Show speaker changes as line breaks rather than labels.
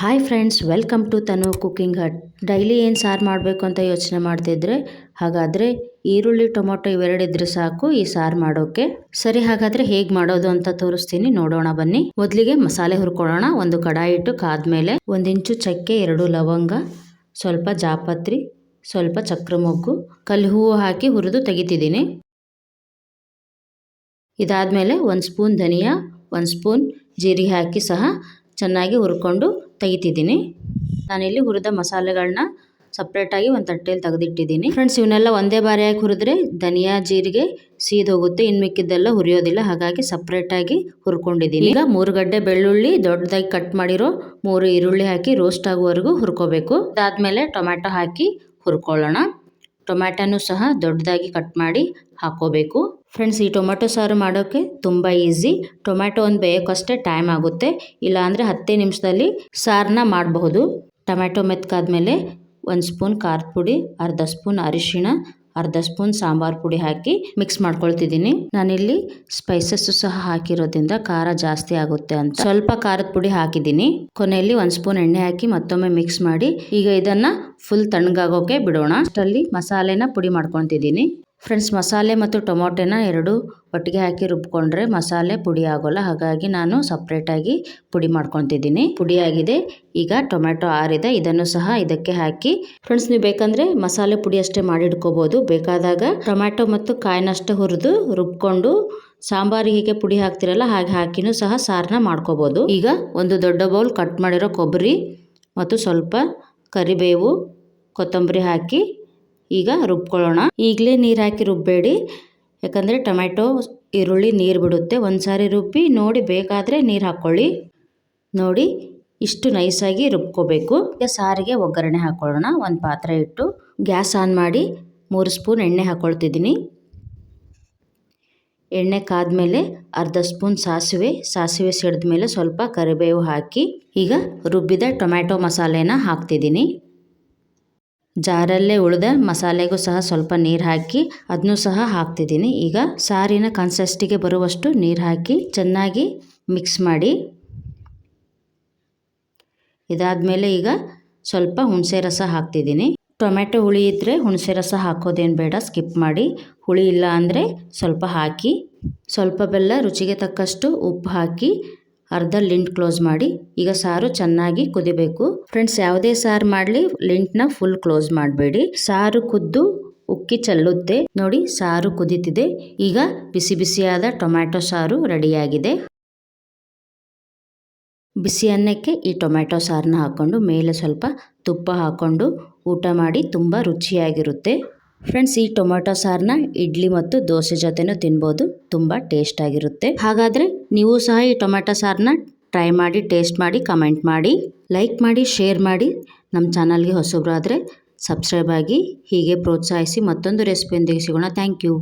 Hi friends welcome to Tanu cooking hut daily ಏನು ಸಾರು ಮಾಡಬೇಕು ಅಂತ ಯೋಚನೆ ಮಾಡ್ತಿದ್ರೆ, ಹಾಗಾದರೆ ಈರುಳ್ಳಿ, ಟೊಮೊಟೊ ಇವೆರಡಿದ್ರೆ ಸಾಕು ಈ ಸಾರು ಮಾಡೋಕ್ಕೆ ಸರಿ, ಹಾಗಾದರೆ ಹೇಗೆ ಮಾಡೋದು ಅಂತ ತೋರಿಸ್ತೀನಿ. ನೋಡೋಣ ಬನ್ನಿ. ಮೊದಲಿಗೆ ಮಸಾಲೆ ಹುರ್ಕೊಳ್ಳೋಣ. ಒಂದು ಕಡಾಯಿ ಇಟ್ಟು ಕಾದ್ಮೇಲೆ ಒಂದು ಇಂಚು ಚಕ್ಕೆ, ಎರಡು ಲವಂಗ, ಸ್ವಲ್ಪ ಜಾಪತ್ರಿ, ಸ್ವಲ್ಪ ಚಕ್ರ ಮೊಗ್ಗು ಕಲ್ಲು ಹೂವು ಹಾಕಿ ಹುರಿದು ತೆಗಿತಿದ್ದೀನಿ. ಇದಾದಮೇಲೆ ಒಂದು ಸ್ಪೂನ್ ಧನಿಯಾ, ಒಂದು ಸ್ಪೂನ್ ಜೀರಿಗೆ ಹಾಕಿ ಸಹ ಚೆನ್ನಾಗಿ ಹುರ್ಕೊಂಡು ತೆಗಿತಿದ್ದೀನಿ. ನಾನಿಲ್ಲಿ ಹುರಿದ ಮಸಾಲೆಗಳನ್ನ ಸಪ್ರೇಟಾಗಿ ಒಂದು ತಟ್ಟೆಯಲ್ಲಿ ತೆಗೆದಿಟ್ಟಿದ್ದೀನಿ. ಫ್ರೆಂಡ್ಸ್ ಇವನ್ನೆಲ್ಲ ಒಂದೇ ಬಾರಿಯಾಗಿ ಹುರಿದ್ರೆ ಧನಿಯಾ, ಜೀರಿಗೆ ಸೀದ್ ಹೋಗುತ್ತೆ. ಇನ್ನು ಮಿಕ್ಕಿದ್ದೆಲ್ಲ ಹುರಿಯೋದಿಲ್ಲ, ಹಾಗಾಗಿ ಸಪ್ರೇಟಾಗಿ ಹುರ್ಕೊಂಡಿದ್ದೀನಿ. ಈಗ ಮೂರು ಗಡ್ಡೆ ಬೆಳ್ಳುಳ್ಳಿ ದೊಡ್ಡದಾಗಿ ಕಟ್ ಮಾಡಿರೋ ಮೂರು ಈರುಳ್ಳಿ ಹಾಕಿ ರೋಸ್ಟ್ ಆಗುವವರೆಗೂ ಹುರ್ಕೋಬೇಕು. ಅದಾದಮೇಲೆ ಟೊಮ್ಯಾಟೊ ಹಾಕಿ ಹುರ್ಕೊಳ್ಳೋಣ. ಟೊಮ್ಯಾಟೊನೂ ಸಹ ದೊಡ್ಡದಾಗಿ ಕಟ್ ಮಾಡಿ ಹಾಕೋಬೇಕು. ಫ್ರೆಂಡ್ಸ್ ಈ ಟೊಮೆಟೊ ಸಾರು ಮಾಡೋಕ್ಕೆ ತುಂಬ ಈಸಿ ಟೊಮ್ಯಾಟೊ ಒಂದು ಬೇಯೋಕ್ಕಷ್ಟೇ ಟೈಮ್ ಆಗುತ್ತೆ. ಇಲ್ಲಾಂದರೆ ಹತ್ತೇ ನಿಮಿಷದಲ್ಲಿ ಸಾರನ್ನ ಮಾಡಬಹುದು. ಟೊಮ್ಯಾಟೊ ಮೆತ್ಕಾದ್ಮೇಲೆ ಒಂದು ಸ್ಪೂನ್ ಖಾರದ ಪುಡಿ, ಅರ್ಧ ಸ್ಪೂನ್ ಅರಿಶಿಣ, ಅರ್ಧ ಸ್ಪೂನ್ ಸಾಂಬಾರು ಪುಡಿ ಹಾಕಿ ಮಿಕ್ಸ್ ಮಾಡ್ಕೊಳ್ತಿದ್ದೀನಿ. ನಾನಿಲ್ಲಿ ಸ್ಪೈಸಸ್ಸು ಸಹ ಹಾಕಿರೋದ್ರಿಂದ ಖಾರ ಜಾಸ್ತಿ ಆಗುತ್ತೆ ಅಂತ. ಸ್ವಲ್ಪ ಖಾರದ ಪುಡಿ ಹಾಕಿದ್ದೀನಿ. ಕೊನೆಯಲ್ಲಿ ಒಂದು ಸ್ಪೂನ್ ಎಣ್ಣೆ ಹಾಕಿ ಮತ್ತೊಮ್ಮೆ ಮಿಕ್ಸ್ ಮಾಡಿ ಈಗ ಇದನ್ನು ಫುಲ್ ತಣ್ಣಗಾಗೋಕೆ ಬಿಡೋಣ. ಅಷ್ಟರಲ್ಲಿ ಮಸಾಲೆನ ಪುಡಿ ಮಾಡ್ಕೊತಿದ್ದೀನಿ ಫ್ರೆಂಡ್ಸ್, ಮಸಾಲೆ ಮತ್ತು ಟೊಮೊಟೊನ ಎರಡು ಒಟ್ಟಿಗೆ ಹಾಕಿ ರುಬ್ಕೊಂಡ್ರೆ ಮಸಾಲೆ ಪುಡಿ ಆಗೋಲ್ಲ. ಹಾಗಾಗಿ ನಾನು ಸಪ್ರೇಟಾಗಿ ಪುಡಿ ಮಾಡ್ಕೊತಿದ್ದೀನಿ ಪುಡಿ ಆಗಿದೆ. ಈಗ ಟೊಮೆಟೊ ಆರಿದೆ. ಇದನ್ನು ಸಹ ಇದಕ್ಕೆ ಹಾಕಿ, ಫ್ರೆಂಡ್ಸ್, ನೀವು ಬೇಕಂದ್ರೆ ಮಸಾಲೆ ಪುಡಿ ಅಷ್ಟೇ ಮಾಡಿಡ್ಕೋಬಹುದು ಬೇಕಾದಾಗ ಟೊಮ್ಯಾಟೊ ಮತ್ತು ಕಾಯಿನಷ್ಟೇ ಹುರಿದು ರುಬ್ಕೊಂಡು ಸಾಂಬಾರಿಗೆ ಹೀಗೆ ಪುಡಿ ಹಾಕ್ತಿರಲ್ಲ, ಹಾಗೆ ಹಾಕಿನೂ ಸಹ ಸಾರನ್ನ ಮಾಡ್ಕೋಬಹುದು ಈಗ ಒಂದು ದೊಡ್ಡ ಬೌಲ್ ಕಟ್ ಮಾಡಿರೋ ಕೊಬ್ಬರಿ ಮತ್ತು ಸ್ವಲ್ಪ ಕರಿಬೇವು, ಕೊತ್ತಂಬರಿ ಹಾಕಿ ಈಗ ರುಬ್ಕೊಳ್ಳೋಣ. ಈಗಲೇ ನೀರು ಹಾಕಿ ರುಬ್ಬಬೇಡಿ ಯಾಕಂದರೆ ಟೊಮ್ಯಾಟೊ, ಈರುಳ್ಳಿ ನೀರು ಬಿಡುತ್ತೆ. ಒಂದು ಸಾರಿ ರುಬ್ಬಿ ನೋಡಿ ಬೇಕಾದರೆ ನೀರು ಹಾಕ್ಕೊಳ್ಳಿ ನೋಡಿ ಇಷ್ಟು ನೈಸಾಗಿ ರುಬ್ಕೋಬೇಕು. ಈಗ ಸಾರಿಗೆ ಒಗ್ಗರಣೆ ಹಾಕ್ಕೊಳ್ಳೋಣ ಒಂದು ಪಾತ್ರೆ ಇಟ್ಟು ಗ್ಯಾಸ್ ಆನ್ ಮಾಡಿ ಮೂರು ಸ್ಪೂನ್ ಎಣ್ಣೆ ಹಾಕ್ಕೊಳ್ತಿದ್ದೀನಿ ಎಣ್ಣೆ ಕಾದ್ಮೇಲೆ ಅರ್ಧ ಸ್ಪೂನ್ ಸಾಸಿವೆ. ಸಾಸಿವೆ ಸಿಡಿದ ಮೇಲೆ ಸ್ವಲ್ಪ ಕರಿಬೇವು ಹಾಕಿ ಈಗ ರುಬ್ಬಿದ ಟೊಮ್ಯಾಟೊ ಮಸಾಲೆನ ಹಾಕ್ತಿದ್ದೀನಿ. ಜಾರಲ್ಲೇ ಉಳಿದ ಮಸಾಲೆಗೂ ಸಹ ಸ್ವಲ್ಪ ನೀರು ಹಾಕಿ ಅದನ್ನು ಸಹ ಹಾಕ್ತಿದ್ದೀನಿ. ಈಗ ಸಾರಿನ ಕನ್ಸಸ್ಟಿಗೆ ಬರುವಷ್ಟು ನೀರು ಹಾಕಿ ಚೆನ್ನಾಗಿ ಮಿಕ್ಸ್ ಮಾಡಿ. ಇದಾದಮೇಲೆ ಈಗ ಸ್ವಲ್ಪ ಹುಣಸೆ ರಸ ಹಾಕ್ತಿದ್ದೀನಿ. ಟೊಮೆಟೊ ಹುಳಿ ಇದ್ದರೆ ಹುಣಸೆ ರಸ ಹಾಕೋದೇನು ಬೇಡ, ಸ್ಕಿಪ್ ಮಾಡಿ. ಹುಳಿ ಇಲ್ಲ ಅಂದರೆ ಸ್ವಲ್ಪ ಹಾಕಿ, ಸ್ವಲ್ಪ ಬೆಲ್ಲ ರುಚಿಗೆ ತಕ್ಕಷ್ಟು ಉಪ್ಪು ಹಾಕಿ ಅರ್ಧ ಲಿಂಟ್ ಕ್ಲೋಸ್ ಮಾಡಿ, ಈಗ ಸಾರು ಚೆನ್ನಾಗಿ ಕುದಿಬೇಕು. ಫ್ರೆಂಡ್ಸ್, ಯಾವುದೇ ಸಾರು ಮಾಡಲಿ, ಲಿಂಟ್ನ ಫುಲ್ ಕ್ಲೋಸ್ ಮಾಡಬೇಡಿ. ಸಾರು ಕುದ್ದು, ಉಕ್ಕಿ ಚೆಲ್ಲುತ್ತೆ. ನೋಡಿ, ಸಾರು ಕುದೀತಿದೆ. ಈಗ ಬಿಸಿ ಬಿಸಿಯಾದ ಟೊಮ್ಯಾಟೊ ಸಾರು ರೆಡಿಯಾಗಿದೆ. ಬಿಸಿ ಅನ್ನಕ್ಕೆ ಈ ಟೊಮ್ಯಾಟೊ ಸಾರನ್ನ ಹಾಕ್ಕೊಂಡು ಮೇಲೆ ಸ್ವಲ್ಪ ತುಪ್ಪ ಹಾಕ್ಕೊಂಡು ಊಟ ಮಾಡಿ, ತುಂಬ ರುಚಿಯಾಗಿರುತ್ತೆ. ಫ್ರೆಂಡ್ಸ್ ಈ ಟೊಮೆಟೊ ಸಾರನ್ನ ಇಡ್ಲಿ ಮತ್ತು ದೋಸೆ ಜೊತೆನೂ ತಿನ್ಬೋದು. ತುಂಬ ಟೇಸ್ಟ್ ಆಗಿರುತ್ತೆ. ಹಾಗಾದರೆ ನೀವು ಸಹ ಈ ಟೊಮೆಟೊ ಸಾರನ್ನ ಟ್ರೈ ಮಾಡಿ ಟೇಸ್ಟ್ ಮಾಡಿ ಕಮೆಂಟ್ ಮಾಡಿ ಲೈಕ್ ಮಾಡಿ ಶೇರ್ ಮಾಡಿ. ನಮ್ಮ ಚಾನಲ್ಗೆ ಹೊಸಬ್ರಾದರೆ ಸಬ್ಸ್ಕ್ರೈಬ್ ಆಗಿ ಹೀಗೆ ಪ್ರೋತ್ಸಾಹಿಸಿ ಮತ್ತೊಂದು ರೆಸಿಪಿಯೊಂದಿಗೆ ಸಿಗೋಣ. Thank you